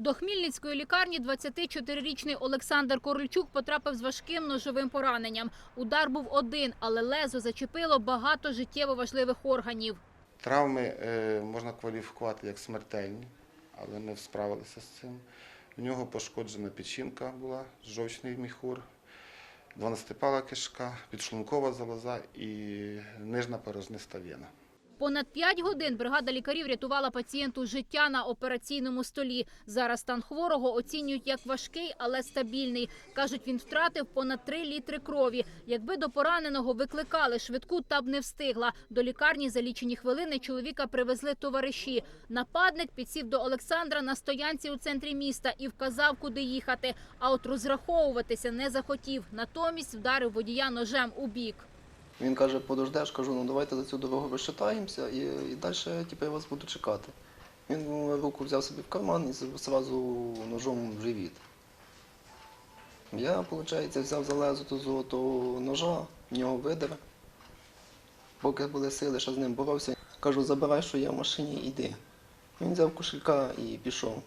До Хмільницької лікарні 24-річний Олександр Корольчук потрапив з важким ножовим пораненням. Удар був один, але лезо зачепило багато життєво важливих органів. Травми е, можна кваліфікувати як смертельні, але не справилися з цим. У нього пошкоджена печінка була, жовчний міхур, 12-пала кишка, підшлункова залоза і нижна порожниста вена. Понад 5 годин бригада лікарів рятувала пацієнту життя на операційному столі. Зараз стан хворого оцінюють як важкий, але стабільний. Кажуть, він втратив понад 3 літри крові. Якби до пораненого викликали швидку, та б не встигла. До лікарні за лічені хвилини чоловіка привезли товариші. Нападник підсів до Олександра на стоянці у центрі міста і вказав, куди їхати. А от розраховуватися не захотів. Натомість вдарив водія ножем у бік. Він каже, подождеш, кажу, ну давайте за цю дорогу розчитаємося і, і далі типу, я вас буду чекати. Він руку взяв собі в карман і зразу ножом в живіт. Я, виходить, взяв за лезо до золотого ножа, в нього видер. Поки були сили, що з ним боровся. Кажу, забирай, що я в машині, іди. Він взяв кошелька і пішов.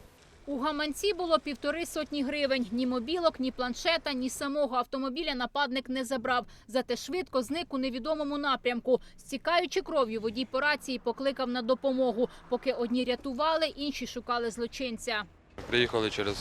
У гаманці було півтори сотні гривень. Ні мобілок, ні планшета, ні самого автомобіля нападник не забрав. Зате швидко зник у невідомому напрямку. Стікаючи кров'ю, водій по рації покликав на допомогу. Поки одні рятували, інші шукали злочинця. Приїхали через,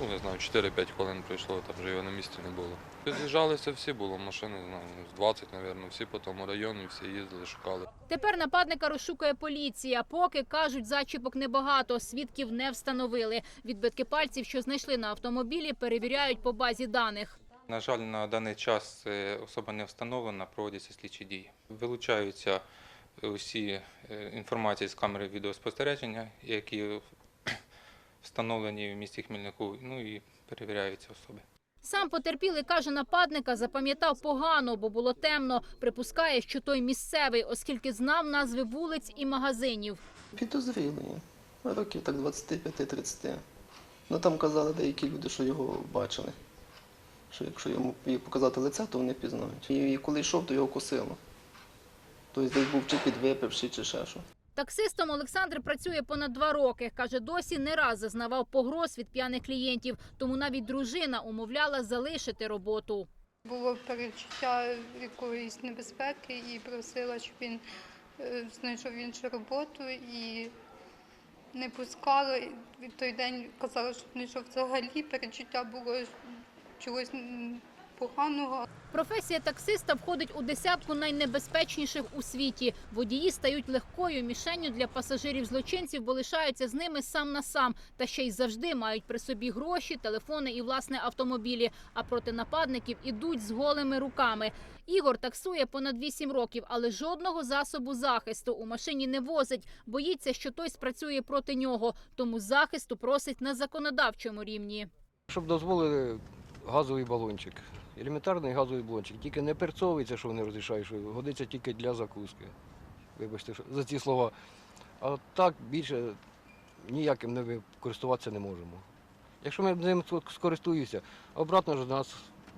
ну не знаю, 4-5 хвилин пройшло, там вже його на місці не було. З'їжджалися всі, було машини, знаю, з 20, мабуть, всі по тому районі, всі їздили, шукали. Тепер нападника розшукує поліція. Поки кажуть, зачіпок небагато, свідків не встановили. Відбитки пальців, що знайшли на автомобілі, перевіряють по базі даних. На жаль, на даний час е, особа не встановлена, проводяться слідчі дії. Вилучаються усі е, інформації з камери відеоспостереження, які встановлені в місті Хмільнику, ну і перевіряються особи. Сам потерпілий каже, нападника запам'ятав погано, бо було темно. Припускає, що той місцевий, оскільки знав назви вулиць і магазинів. Підозрілий. Років так 25-30. Ну там казали деякі люди, що його бачили. Що якщо йому показати лице, то вони пізнають. І коли йшов, то його косило. Тобто десь був чи підвипивши, чи ще що. Таксистом Олександр працює понад два роки. Каже, досі не раз зазнавав погроз від п'яних клієнтів, тому навіть дружина умовляла залишити роботу. Було перечуття якоїсь небезпеки і просила, щоб він е, знайшов іншу роботу і не пускала. І той день казала, що знайшов взагалі перечуття було чогось поганого. Професія таксиста входить у десятку найнебезпечніших у світі. Водії стають легкою мішенню для пасажирів злочинців, бо лишаються з ними сам на сам. Та ще й завжди мають при собі гроші, телефони і власне автомобілі. А проти нападників ідуть з голими руками. Ігор таксує понад 8 років, але жодного засобу захисту у машині не возить. Боїться, що той спрацює проти нього. Тому захисту просить на законодавчому рівні. Щоб дозволили газовий балончик. Елементарний газовий блончик. Тільки не перцовується, що вони розрішають, що годиться тільки для закуски. Вибачте що- за ці слова. А так більше ніяким не користуватися не можемо. Якщо ми ним скористуємося, обратно ж у нас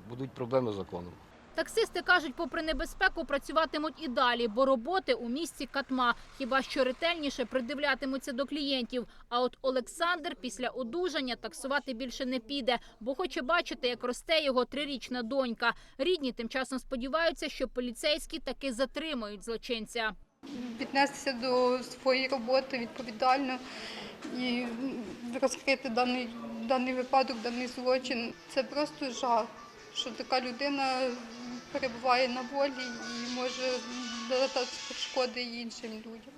будуть проблеми з законом. Таксисти кажуть, попри небезпеку, працюватимуть і далі, бо роботи у місті катма. Хіба що ретельніше придивлятимуться до клієнтів. А от Олександр після одужання таксувати більше не піде, бо хоче бачити, як росте його трирічна донька. Рідні тим часом сподіваються, що поліцейські таки затримають злочинця. Віднестися до своєї роботи відповідально і розкрити даний, даний випадок, даний злочин. Це просто жах, що така людина перебуває на волі і може додати шкоди іншим людям.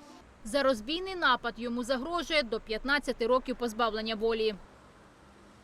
За розбійний напад йому загрожує до 15 років позбавлення волі.